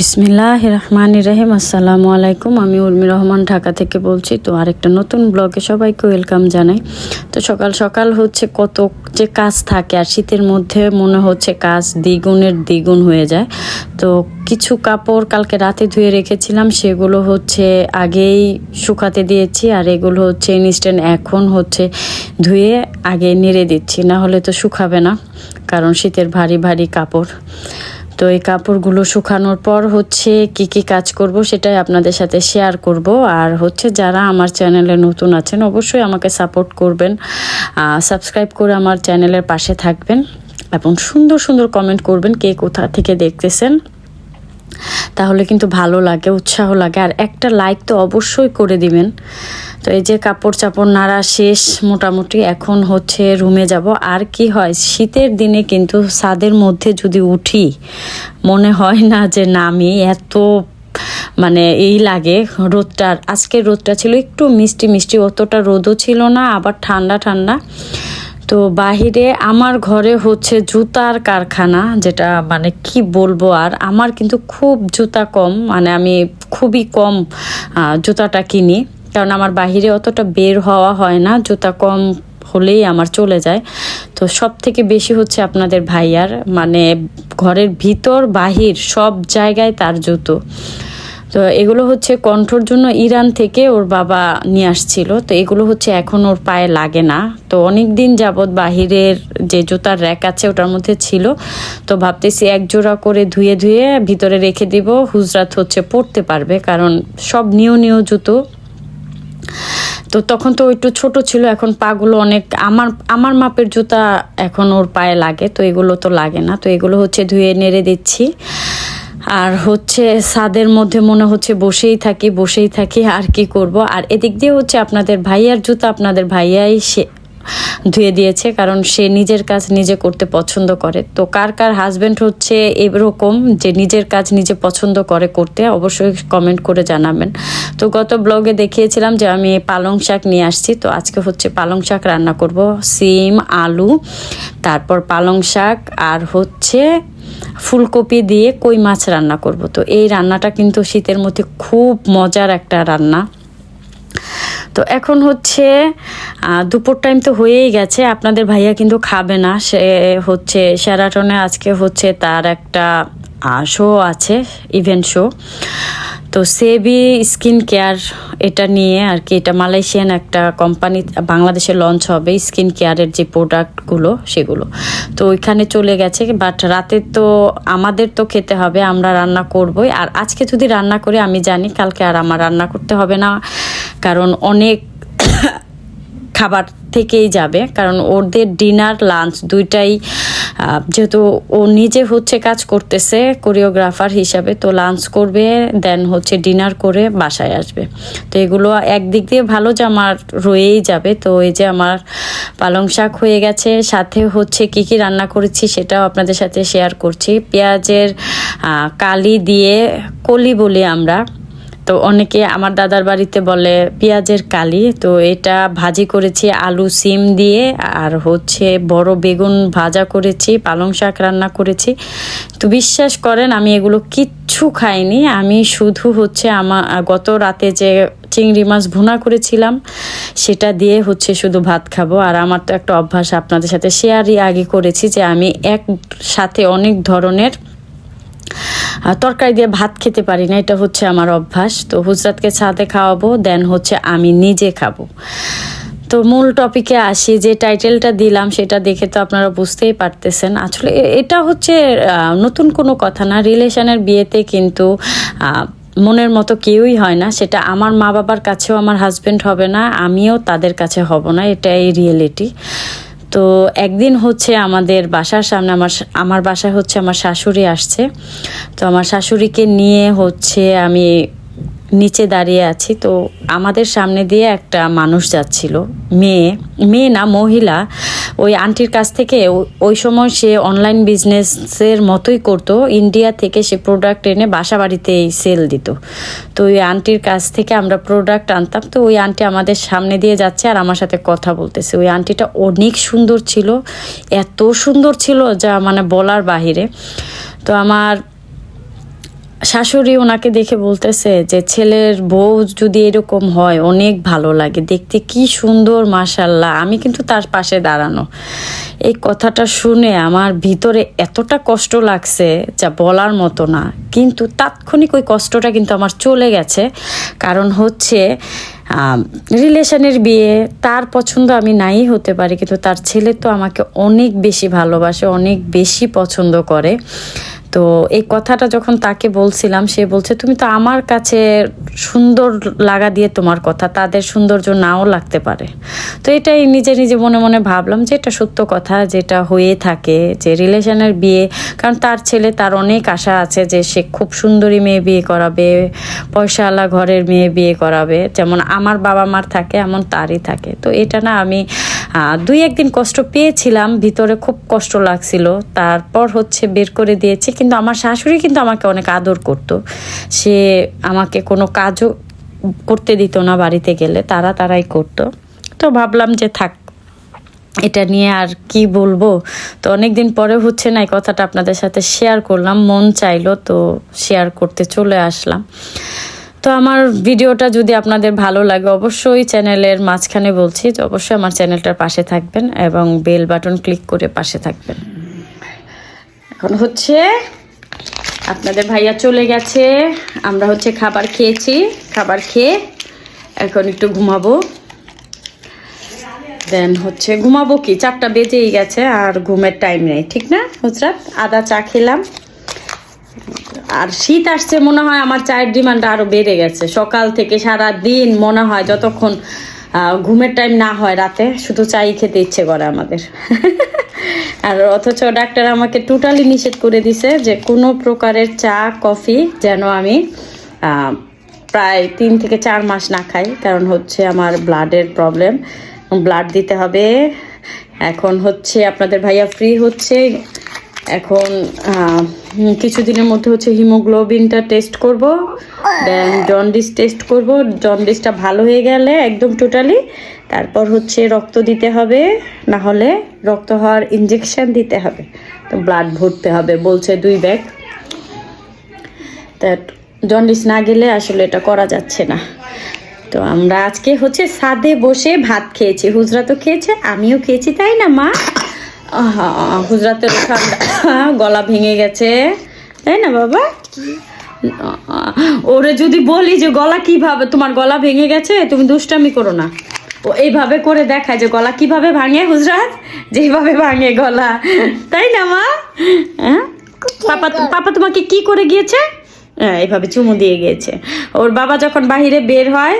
বিসমিল্লাহ রহমান রহিম আসসালামু আলাইকুম আমি উর্মি রহমান ঢাকা থেকে বলছি। তো আরেকটা নতুন ব্লগে সবাইকে ওয়েলকাম জানাই। তো সকাল সকাল হচ্ছে কত যে কাজ থাকে, আর শীতের মধ্যে মনে হচ্ছে কাজ দ্বিগুণের দ্বিগুণ হয়ে যায়। তো কিছু কাপড় কালকে রাতে ধুয়ে রেখেছিলাম, সেগুলো হচ্ছে আগেই শুকাতে দিয়েছি, আর এগুলো হচ্ছে ইনস্ট্যান্ট এখন হচ্ছে ধুয়ে আগে নেড়ে দিচ্ছি। না হলে তো শুকাবে না, কারণ শীতের ভারী ভারী কাপড়। তো এই কাপড়গুলো শুকানোর পর হচ্ছে কি কি কাজ করব সেটাই আপনাদের সাথে শেয়ার করব। আর হচ্ছে যারা আমার চ্যানেলে নতুন আছেন, অবশ্যই আমাকে সাপোর্ট করবেন সাবস্ক্রাইব করে আমার চ্যানেলের পাশে থাকবেন এবং সুন্দর সুন্দর কমেন্ট করবেন কে কোথা থেকে দেখতেছেন। তাহলে কিন্তু ভালো লাগে, উৎসাহ লাগে। আর একটা লাইক তো অবশ্যই করে দিবেন। তো এই যে কাপড় চাপড় নাড়া শেষ মোটামুটি, এখন হচ্ছে রুমে যাব। আর কি হয়, শীতের দিনে কিন্তু ছাদের মধ্যে যদি উঠি, মনে হয় না যে নামি, এত মানে এই লাগে রোদটার আজকে রোদটা ছিল একটু মিষ্টি মিষ্টি, অতটা রোদও ছিল না, আবার ঠান্ডা ঠান্ডা। তো বাহিরে আমার ঘরে হচ্ছে জুতার কারখানা, যেটা মানে কি বলব আর, আমার কিন্তু খুব জুতা কম মানে আমি খুবই কম জুতাটা কিনি। কারণ আমার বাহিরে অতটা বের হওয়া হয় না, জুতা কম হলেই আমার চলে যায়। তো সব থেকে বেশি হচ্ছে আপনাদের ভাইয়ার মানে ঘরের ভিতর, বাহির সব জায়গায় তার জুতো। তো এগুলো হচ্ছে কণ্ঠর জন্য ইরান থেকে ওর বাবা নিয়ে আসছিল। তো এগুলো হচ্ছে এখন ওর পায়ে লাগে না। তো অনেক দিন যাবৎ বাহিরের যে জুতার র্যাক আছে ওটার মধ্যে ছিল। তো ভাবতেছি এক জোড়া করে ধুয়ে ধুয়ে ভিতরে রেখে দিব। হুজরাত হচ্ছে পড়তে পারবে, কারণ সব নিউ নিউ জুতো। তো তখন তো একটু ছোট ছিল, এখন পাগুলো অনেক, আমার আমার মাপের জুতা এখন ওর পায়ে লাগে, তো এগুলো তো লাগে না, তো এগুলো হচ্ছে ধুয়ে নেড়ে দিচ্ছি। আর হচ্ছে সাদের মধ্যে মনে হচ্ছে বসেই থাকি বসেই থাকি, আর কি করব? আর এদিক দিয়ে হচ্ছে আপনাদের ভাইয়ার জুতা, আপনাদের ভাইয়াই সে ধুয়ে দিয়েছে, কারণ সে নিজের কাজ নিজে করতে পছন্দ করে। তো কার কার হাজবেন্ড হচ্ছে এরকম যে নিজের কাজ নিজে পছন্দ করে করতে, অবশ্যই কমেন্ট করে জানাবেন। তো গত ব্লগে দেখিয়েছিলাম যে আমি পালং শাক নিয়ে আসছি, তো আজকে হচ্ছে পালং শাক রান্না করব। সিম, আলু, তারপর পালং শাক আর হচ্ছে ফুলকপি দিয়ে কই মাছ রান্না করব। তো এই রান্নাটা কিন্তু শীতের মধ্যে খুব মজার একটা রান্না। তো এখন হচ্ছে দুপুর টাইম তো হয়েই গেছে, আপনাদের ভাইয়া কিন্তু খাবে না। সে হচ্ছে সেরাটনে আজকে হচ্ছে তার একটা শো আছে ইভেন্ট শো তো সেবি স্কিন কেয়ার এটা নিয়ে আর কি, এটা মালয়েশিয়ান একটা কোম্পানি বাংলাদেশে লঞ্চ হবে স্কিন কেয়ারের যে প্রোডাক্টগুলো সেগুলো। তো ওইখানে চলে গেছে বাট রাতে তো আমাদের তো খেতে হবে, আমরা রান্না করবই। আর আজকে যদি রান্না করি, আমি জানি কালকে আর আমার রান্না করতে হবে না। কারণ অনেক খাবার থেকেই যাবে, কারণ ওদের ডিনার লাঞ্চ দুইটাই যেহেতু ও নিজে হচ্ছে কাজ করতেছে কোরিওগ্রাফার হিসাবে, তো লাঞ্চ করবে দেন হচ্ছে ডিনার করে বাসায় আসবে। তো এগুলো একদিক দিয়ে ভালো যে আমার রয়েই যাবে। তো এই যে আমার পালং শাক হয়ে গেছে, সাথে হচ্ছে কি কি রান্না করেছি সেটাও আপনাদের সাথে শেয়ার করছি। পেঁয়াজের কালি দিয়ে কলি বলি আমরা। তো অনেকে আমার দাদার বাড়িতে বলে পেঁয়াজের কালি, তো এটা ভাজি করেছি আলু সিম দিয়ে, আর হচ্ছে বড় বেগুন ভাজা করেছি, পালং শাক রান্না করেছি। তো বিশ্বাস করেন, আমি এগুলো কিচ্ছু খাইনি। আমি শুধু হচ্ছে আমার গত রাতে যে চিংড়ি মাছ ভুনা করেছিলাম, সেটা দিয়ে হচ্ছে শুধু ভাত খাব। আর আমার তো একটা অভ্যাস আপনাদের সাথে শেয়ারই আগে করেছি যে আমি এক সাথে অনেক ধরনের তরকারি দিয়ে ভাত খেতে পারি না, এটা হচ্ছে আমার অভ্যাস। তো হুজরাতকে ছাদে খাওয়াবো, দেন হচ্ছে আমি নিজে খাব। তো মূল টপিকে আসি, যে টাইটেলটা দিলাম, সেটা দেখে তো আপনারা বুঝতেই পারতেছেন। আসলে এটা হচ্ছে নতুন কোনো কথা না রিলেশনের বিয়েতে কিন্তু মনের মতো কেউই হয় না। সেটা আমার মা বাবার কাছেও আমার হাজব্যান্ড হবে না, আমিও তাদের কাছে হব না, এটাই রিয়েলিটি তো একদিন হচ্ছে আমাদের বাসার সামনে, আমার আমার বাসায় হচ্ছে আমার শাশুড়ি আসছে। তো আমার শাশুড়িকে নিয়ে হচ্ছে আমি নিচে দাঁড়িয়ে আছি। তো আমাদের সামনে দিয়ে একটা মানুষ যাচ্ছিল, মেয়ে। মেয়ে না, মহিলা। ওই আন্টির কাছ থেকে ওই সময় সে অনলাইন বিজনেসের মতোই করতো। ইন্ডিয়া থেকে সে প্রোডাক্ট এনে বাসা বাড়িতেই সেল দিত। তো ওই আন্টির কাছ থেকে আমরা প্রোডাক্ট আনতাম। তো ওই আন্টি আমাদের সামনে দিয়ে যাচ্ছে আর আমার সাথে কথা বলতেছে। ওই আন্টিটা অনেক সুন্দর ছিল। এত সুন্দর ছিল যা মানে বলার বাহিরে। তো আমার শাশুড়ি ওনাকে দেখে বলতেছে যে, ছেলের বউ যদি এরকম হয়, অনেক ভালো লাগে। দেখতে কি সুন্দর মাশাল্লাহ আমি কিন্তু তার পাশে দাঁড়ানো। এই কথাটা শুনে আমার ভিতরে এতটা কষ্ট লাগছে যা বলার মতো না। কিন্তু তাৎক্ষণিক ওই কষ্টটা কিন্তু আমার চলে গেছে। কারণ হচ্ছে রিলেশনের বিয়ে, তার পছন্দ আমি নাই হতে পারি, কিন্তু তার ছেলে তো আমাকে অনেক বেশি ভালোবাসে, অনেক বেশি পছন্দ করে। তো এই কথাটা যখন তাকে বলছিলাম, সে বলছে, তুমি তো আমার কাছে সুন্দর লাগা দিয়ে তোমার কথা, তাদের সৌন্দর্য নাও লাগতে পারে। তো এটাই নিজে নিজে মনে মনে ভাবলাম যে এটা সত্য কথা, যেটা হয়ে থাকে যে রিলেশনের বিয়ে, কারণ তার ছেলে তার অনেক আশা আছে যে সে খুব সুন্দরী মেয়ে বিয়ে করাবে, পয়সাওয়ালা ঘরের মেয়ে বিয়ে করাবে, যেমন আমার বাবা মার থাকে, এমন তারই থাকে। তো এটা না আমি দুই একদিন কষ্ট পেয়েছিলাম, ভিতরে খুব কষ্ট লাগছিল। তারপর হচ্ছে বের করে দিয়েছি কিন্তু আমার শাশুড়ি কিন্তু আমাকে অনেক আদর করতো। সে আমাকে কোনো কাজও করতে দিত না বাড়িতে গেলে, তারা তারাই করতো। তো ভাবলাম যে থাক, এটা নিয়ে আর কি বলব? তো অনেক দিন পরে হচ্ছে না এই কথাটা আপনাদের সাথে শেয়ার করলাম, মন চাইলো তো শেয়ার করতে চলে আসলাম। তো আমার ভিডিওটা যদি আপনাদের ভালো লাগে, অবশ্যই চ্যানেলের মাঝখানে বলছি অবশ্যই আমার চ্যানেলটার পাশে থাকবেন এবং বেল বাটন ক্লিক করে পাশে থাকবেন। এখন হচ্ছে আপনাদের ভাইয়া চলে গেছে। আমরা হচ্ছে খাবার খেয়েছি, খাবার খেয়ে এখন একটু ঘুমাবো। দেন হচ্ছে ঘুমাবো কি? চারটা বেজেই গেছে আর ঘুমের টাইম নেই, ঠিক না হুজরাত? আদা চা খেলাম। আর শীত আসছে মনে হয় আমার চায়ের ডিমান্ড আরও বেড়ে গেছে। সকাল থেকে সারা দিন মনে হয় যতক্ষণ ঘুমের টাইম না হয় রাতে, শুধু চাই খেতে ইচ্ছে করে আমাদের। আর অথচ ডাক্তার আমাকে টোটালি নিষেধ করে দিছে যে কোনো প্রকারের চা, কফি যেন আমি প্রায় তিন থেকে চার মাস না খাই। কারণ হচ্ছে আমার ব্লাডের প্রবলেম ব্লাড দিতে হবে। এখন হচ্ছে আপনাদের ভাইয়া ফ্রি হচ্ছে। এখন কিছুদিনের মধ্যে হচ্ছে হিমোগ্লোবিনটা টেস্ট করব। দেন জন্ডিস টেস্ট করব। জন্ডিসটা ভালো হয়ে গেলে একদম টোটালি তারপর হচ্ছে রক্ত দিতে হবে, না হলে রক্ত হওয়ার ইঞ্জেকশন দিতে হবে। তো ব্লাড ভরতে হবে, বলছে দুই ব্যাগ তা জন্ডিস না গেলে আসলে এটা করা যাচ্ছে না। তো আমরা আজকে হচ্ছে সাদে বসে ভাত খেয়েছি। হুজরা তো খেয়েছে, আমিও খেয়েছি, তাই না মা? হুজরাতের ঠান্ডা গলা ভেঙে গেছে। তাই না বাবা? ওরে যদি বলি যে গলা কীভাবে তোমার গলা ভেঙে গেছে, তুমি দুষ্টামি করো না। ও এইভাবে করে দেখায় যে গলা কীভাবে ভাঙে হুজরাত? যেভাবে ভাঙে গলা। তাই না, মা? হ্যাঁ? পাপা তোমাকে কি করে গিয়েছে? হ্যাঁ এইভাবে চুমু দিয়ে গিয়েছে। ওর বাবা যখন বাহিরে বের হয়,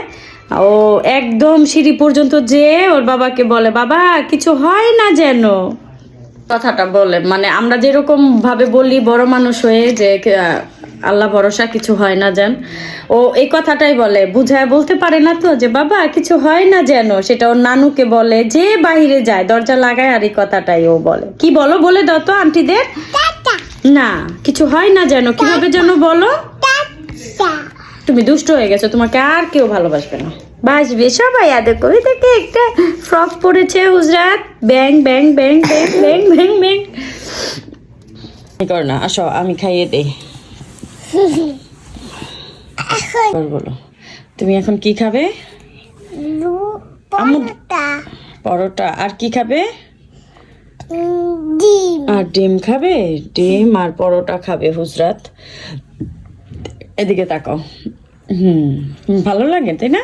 ও একদম সিঁড়ি পর্যন্ত যেয়ে ওর বাবাকে বলে, বাবা, কিছু হয় না যেন? কথাটা বলে। মানে আমরা যেরকম ভাবে বলি, বড় মানুষ হয়ে যে আল্লাহ ভরসা, কিছু হয় না যেন। ও এই কথাটাই বলে। বুঝায় বলতে পারে না তো যে, বাবা, কিছু হয় না যেন? সেটা ওর নানুকে বলে, যে বাইরে যায়, দরজা লাগায়, আর এই কথাটাই ও বলে। কি বলো, বলে দাও তো আন্টিদের? না, কিছু হয় না যেন। কীভাবে যেন বলো? তুমি দুষ্ট হয়ে গেছো, তোমাকে আর কেউ ভালোবাসবে না। বাসবে সবাই আদর কবি থেকে একটা ফ্রক পরেছে হুজরাত। ব্যাং ব্যাং ব্যাং ব্যাং ব্যাং ব্যাং ব্যাং। কর না আসো আমি খাইয়ে দেই। বলো তুমি এখন কি খাবে? পরোটা আর কি খাবে? আর ডিম খাবে? ডিম আর পরোটা খাবে হুজরাত। এদিকে তাকাও। হুম ভালো লাগে তাই না।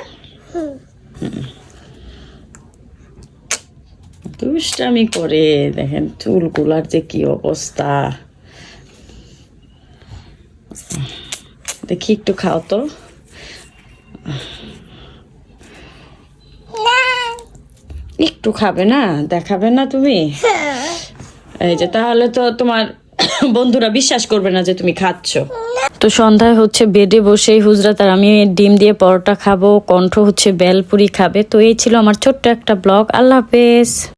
দুষ্টামি করে দেখেন চুলগুলার যে কি অবস্থা। দেখি একটু খাও তো। একটু খাবে না? দেখাবে না তুমি? এই যে তাহলে তো তোমার বন্ধুরা বিশ্বাস করবে না যে তুমি খাচ্ছ। তো সন্ধ্যায় হচ্ছে বেডে বসেই হুজরা তার আমি ডিম দিয়ে পরোটা খাব, কণ্ঠ হচ্ছে বেলপুরি খাবে। তো এই ছিল আমার ছোট্ট একটা ব্লগ। আল্লাহ হাফেজ।